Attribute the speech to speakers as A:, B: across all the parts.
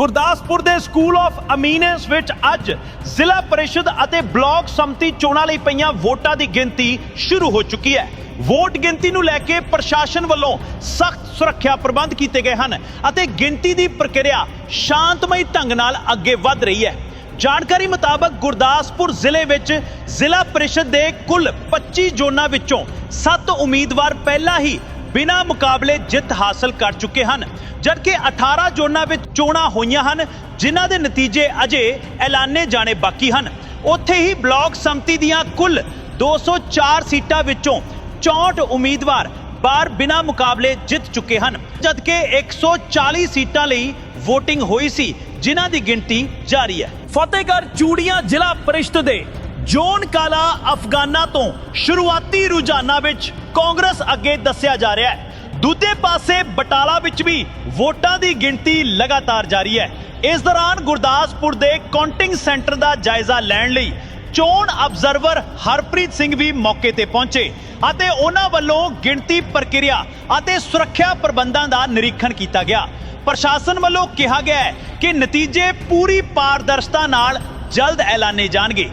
A: ਗੁਰਦਾਸਪੁਰ ਦੇ school of ਅਮੀਨੈਂਸ ਵਿੱਚ ਅੱਜ ਜ਼ਿਲ੍ਹਾ ਪਰਿਸ਼ਦ ਅਤੇ ਬਲਾਕ ਸੰਮਤੀ ਚੋਣਾਂ ਲਈ ਪਈਆਂ ਵੋਟਾਂ ਦੀ ਗਿਣਤੀ ਸ਼ੁਰੂ ਹੋ ਚੁੱਕੀ ਹੈ। ਵੋਟ ਗਿਣਤੀ ਨੂੰ ਲੈ ਕੇ ਪ੍ਰਸ਼ਾਸਨ ਵੱਲੋਂ ਸਖਤ ਸੁਰੱਖਿਆ ਪ੍ਰਬੰਧ ਕੀਤੇ ਗਏ ਹਨ ਅਤੇ ਗਿਣਤੀ ਦੀ ਪ੍ਰਕਿਰਿਆ ਸ਼ਾਂਤਮਈ ਢੰਗ ਨਾਲ ਅੱਗੇ ਵਧ ਰਹੀ ਹੈ। ਜਾਣਕਾਰੀ ਮੁਤਾਬਕ ਗੁਰਦਾਸਪੁਰ ਜ਼ਿਲ੍ਹੇ ਵਿੱਚ ਜ਼ਿਲ੍ਹਾ ਪਰਿਸ਼ਦ ਦੇ ਕੁੱਲ 25 ਜ਼ੋਨਾਂ ਵਿੱਚੋਂ 7 ਉਮੀਦਵਾਰ ਪਹਿਲਾਂ ਹੀ ਬਿਨਾਂ ਮੁਕਾਬਲੇ ਜਿੱਤ ਹਾਸਲ ਕਰ ਚੁੱਕੇ ਹਨ। ਜਦਕਿ 18 ਜ਼ੋਨਾਂ ਵਿੱਚ ਚੋਣਾਂ ਹੋਈਆਂ ਹਨ, ਜਿਨ੍ਹਾਂ ਦੇ ਨਤੀਜੇ ਅਜੇ ਐਲਾਨੇ ਜਾਣੇ ਬਾਕੀ ਹਨ। ਉੱਥੇ ਹੀ ਬਲਾਕ ਸੰਮਤੀ ਦੀਆਂ ਕੁੱਲ 204 ਸੀਟਾਂ ਵਿੱਚੋਂ 64 ਉਮੀਦਵਾਰ ਬਾਰ ਬਿਨਾਂ ਮੁਕਾਬਲੇ ਜਿੱਤ ਚੁੱਕੇ ਹਨ। ਜਦਕਿ 140 ਸੀਟਾਂ ਲਈ VOTING ਹੋਈ ਸੀ, ਜਿਨ੍ਹਾਂ ਦੀ ਗਿਣਤੀ ਜਾਰੀ ਹੈ। ਫਤਿਹਗੜ੍ਹ ਚੂੜੀਆਂ ਜ਼ਿਲ੍ਹਾ ਪਰਿਸ਼ਦ ਦੇ ਜੋਨ ਕਾਲਾ ਅਫਗਾਨਾ ਤੋਂ ਸ਼ੁਰੂਆਤੀ ਰੁਝਾਨਾਂ ਵਿੱਚ ਕਾਂਗਰਸ ਅੱਗੇ ਦੱਸਿਆ ਜਾ ਰਿਹਾ ਹੈ। ਦੂਜੇ ਪਾਸੇ ਬਟਾਲਾ ਵਿੱਚ ਵੀ ਵੋਟਾਂ ਦੀ ਗਿਣਤੀ ਲਗਾਤਾਰ ਜਾਰੀ ਹੈ। ਇਸ ਦੌਰਾਨ ਗੁਰਦਾਸਪੁਰ ਦੇ ਕਾਊਂਟਿੰਗ ਸੈਂਟਰ ਦਾ ਜਾਇਜ਼ਾ ਲੈਣ ਲਈ ਚੋਣ ਅਬਜ਼ਰਵਰ ਹਰਪ੍ਰੀਤ ਸਿੰਘ ਵੀ ਮੌਕੇ ਤੇ ਪਹੁੰਚੇ ਅਤੇ ਉਹਨਾਂ ਵੱਲੋਂ ਗਿਣਤੀ ਪ੍ਰਕਿਰਿਆ ਅਤੇ ਸੁਰੱਖਿਆ ਪ੍ਰਬੰਧਾਂ ਦਾ ਨਿਰੀਖਣ ਕੀਤਾ ਗਿਆ। ਪ੍ਰਸ਼ਾਸਨ ਵੱਲੋਂ ਕਿਹਾ ਗਿਆ ਹੈ ਕਿ ਨਤੀਜੇ ਪੂਰੀ ਪਾਰਦਰਸ਼ਤਾ ਨਾਲ ਜਲਦ ਐਲਾਨੇ ਜਾਣਗੇ।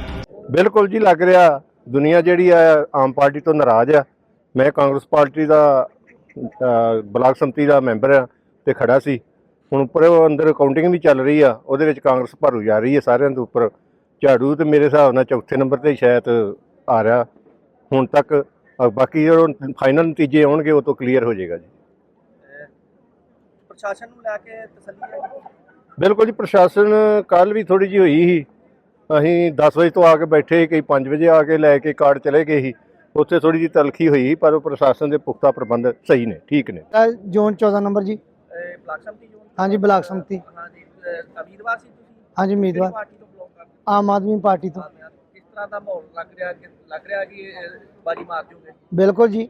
B: ਬਿਲਕੁਲ ਜੀ, ਲੱਗ ਰਿਹਾ। ਦੁਨੀਆ ਜਿਹੜੀ ਆ ਆਮ ਪਾਰਟੀ ਤੋਂ ਨਾਰਾਜ਼ ਆ। ਮੈਂ ਕਾਂਗਰਸ ਪਾਰਟੀ ਦਾ ਬਲਾਕ ਸੰਮਤੀ ਦਾ ਮੈਂਬਰ ਆ ਤੇ ਖੜਾ ਸੀ। ਹੁਣ ਉੱਪਰ ਅੰਦਰ ਕਾਊਂਟਿੰਗ ਵੀ ਚੱਲ ਰਹੀ ਆ ਉਹਦੇ ਵਿੱਚ ਕਾਂਗਰਸ ਭਰੂ ਜਾ ਰਹੀ ਹੈ ਸਾਰਿਆਂ ਦੇ ਉੱਪਰ। ਝਾੜੂ ਤੇ ਮੇਰੇ ਹਿਸਾਬ ਨਾਲ ਚੌਥੇ ਨੰਬਰ ਤੇ ਸ਼ਾਇਦ ਆ ਰਿਹਾ। ਹੁਣ ਤੱਕ ਬਾਕੀ ਜਦੋਂ ਫਾਈਨਲ ਨਤੀਜੇ ਆਉਣਗੇ ਉਹ ਤੋਂ ਕਲੀਅਰ ਹੋ ਜਾਏਗਾ ਜੀ।
C: ਪ੍ਰਸ਼ਾਸਨ ਨੂੰ ਲੈ ਕੇ ਤਸੱਲੀ ਹੈ
B: ਬਿਲਕੁਲ ਜੀ ਪ੍ਰਸ਼ਾਸਨ ਕੱਲ ਵੀ ਥੋੜੀ ਜਿਹੀ ਹੋਈ ਸੀ। ਅਸੀਂ 10 ਵਜੇ ਤੋਂ ਆ ਕੇ ਬੈਠੇ ਕਈ 5 ਵਜੇ ਆ ਕੇ ਲੈ ਕੇ ਕਾਰਡ ਚਲੇ ਗਏ ਸੀ। ਉੱਥੇ ਥੋੜੀ ਜਿਹੀ ਤਲਖੀ ਹੋਈ ਪਰ ਉਹ ਪ੍ਰਸ਼ਾਸਨ ਦੇ ਪੁਖਤਾ ਪ੍ਰਬੰਧ ਸਹੀ ਨੇ ਠੀਕ ਨੇ।
D: ਜ਼ੋਨ 14 ਨੰਬਰ ਜੀ।
C: ਇਹ ਬਲਾਕ ਸੰਮਤੀ ਜੋਨ?
D: ਹਾਂਜੀ ਬਲਾਕ ਸੰਮਤੀ।
C: ਹਾਂਜੀ ਉਮੀਦਵਾਰ ਸੀ ਤੁਸੀਂ?
D: ਹਾਂਜੀ
C: ਕਿਹੜੀ
D: ਉਮੀਦਵਾਰ
C: ਪਾਰਟੀ ਤੋਂ ਬਲੌਕ ਕਰਦੇ
D: ਆਮ ਆਦਮੀ ਪਾਰਟੀ ਤੋਂ?
C: ਕਿਸ ਤਰ੍ਹਾਂ ਦਾ ਮਾਹੌਲ ਲੱਗ ਰਿਹਾ ਕਿ ਲੱਗ ਰਿਹਾ ਕਿ ਬਾਜੀ ਮਾਰ ਜੂਗੇ?
D: ਬਿਲਕੁਲ ਜੀ।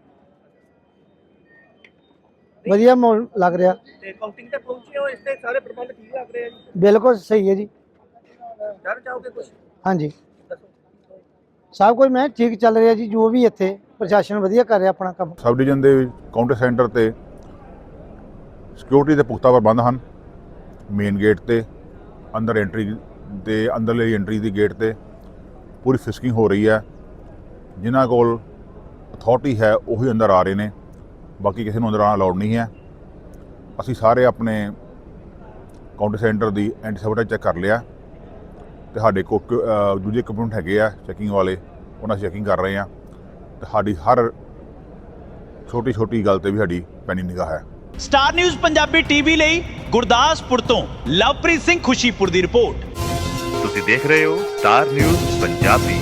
D: ਵਧੀਆ ਮਾਹੌਲ ਲੱਗ ਰਿਹਾ।
C: ਤੇ ਕਾਊਂਟਿੰਗ ਤੇ ਪਹੁੰਚੇ ਹੋ ਇਸ ਤੇ ਸਾਰੇ ਪ੍ਰਬੰਧ ਠੀਕ ਲੱਗ ਰਹੇ ਆ ਜੀ?
D: ਬਿਲਕੁਲ ਸਹੀ ਹੈ ਜੀ।
C: ਡਰ ਜਾਓਗੇ ਕੁਝ
D: ਹਾਂਜੀ। ਸਭ ਕੁਝ ਮੈਂ ਠੀਕ ਚੱਲ ਰਿਹਾ ਜੀ, ਜੋ ਵੀ ਇੱਥੇ ਪ੍ਰਸ਼ਾਸਨ ਵਧੀਆ ਕਰ ਰਿਹਾ ਆਪਣਾ ਕੰਮ।
E: ਸਬ ਡਿਵੀਜ਼ਨ ਦੇ ਕਾਊਂਟਰ ਸੈਂਟਰ ਤੇ ਸਿਕਿਉਰਿਟੀ ਦੇ ਪੁਖਤਾ ਪ੍ਰਬੰਧ ਹਨ। ਮੇਨ ਗੇਟ ਤੇ, ਅੰਦਰ ਐਂਟਰੀ ਦੇ, ਅੰਦਰਲੀ ਐਂਟਰੀ ਦੀ ਗੇਟ ਤੇ ਪੂਰੀ ਫਿਸਕਿੰਗ ਹੋ ਰਹੀ ਹੈ। ਜਿਨ੍ਹਾਂ ਕੋਲ ਅਥਾਰਟੀ ਹੈ, ਉਹੀ ਅੰਦਰ ਆ ਰਹੇ ਨੇ। ਬਾਕੀ ਕਿਸੇ ਨੂੰ ਅੰਦਰ ਆਉਣਾ ਅਲਾਉਡ ਨਹੀਂ ਹੈ। ਅਸੀਂ ਸਾਰੇ ਆਪਣੇ ਕਾਊਂਟਰ ਸੈਂਟਰ ਦੀ ਐਂਟੀ ਸਬਟੇਜ ਚੈੱਕ ਕਰ ਲਿਆ। ਤੇ ਸਾਡੇ ਕੋ ਅਹ ਦੂਜੇ ਕੰਪੋਨੈਂਟ ਹੈਗੇ ਆ ਚੈਕਿੰਗ ਵਾਲੇ ਉਹਨਾਂ ਚੈਕਿੰਗ ਕਰ ਰਹੇ ਆ ਤੇ ਸਾਡੀ ਹਰ ਛੋਟੀ ਛੋਟੀ ਗੱਲ ਤੇ ਵੀ ਸਾਡੀ ਪੈਣੀ ਨਿਗਾਹ ਹੈ।
A: ਸਟਾਰ ਨਿਊਜ਼ ਪੰਜਾਬੀ ਟੀਵੀ ਲਈ ਗੁਰਦਾਸਪੁਰ ਤੋਂ ਲਵਪ੍ਰੀਤ ਸਿੰਘ ਖੁਸ਼ੀਪੁਰ ਦੀ ਰਿਪੋਰਟ।
F: ਤੁਸੀਂ ਦੇਖ ਰਹੇ ਹੋ ਸਟਾਰ ਨਿਊਜ਼ ਪੰਜਾਬੀ।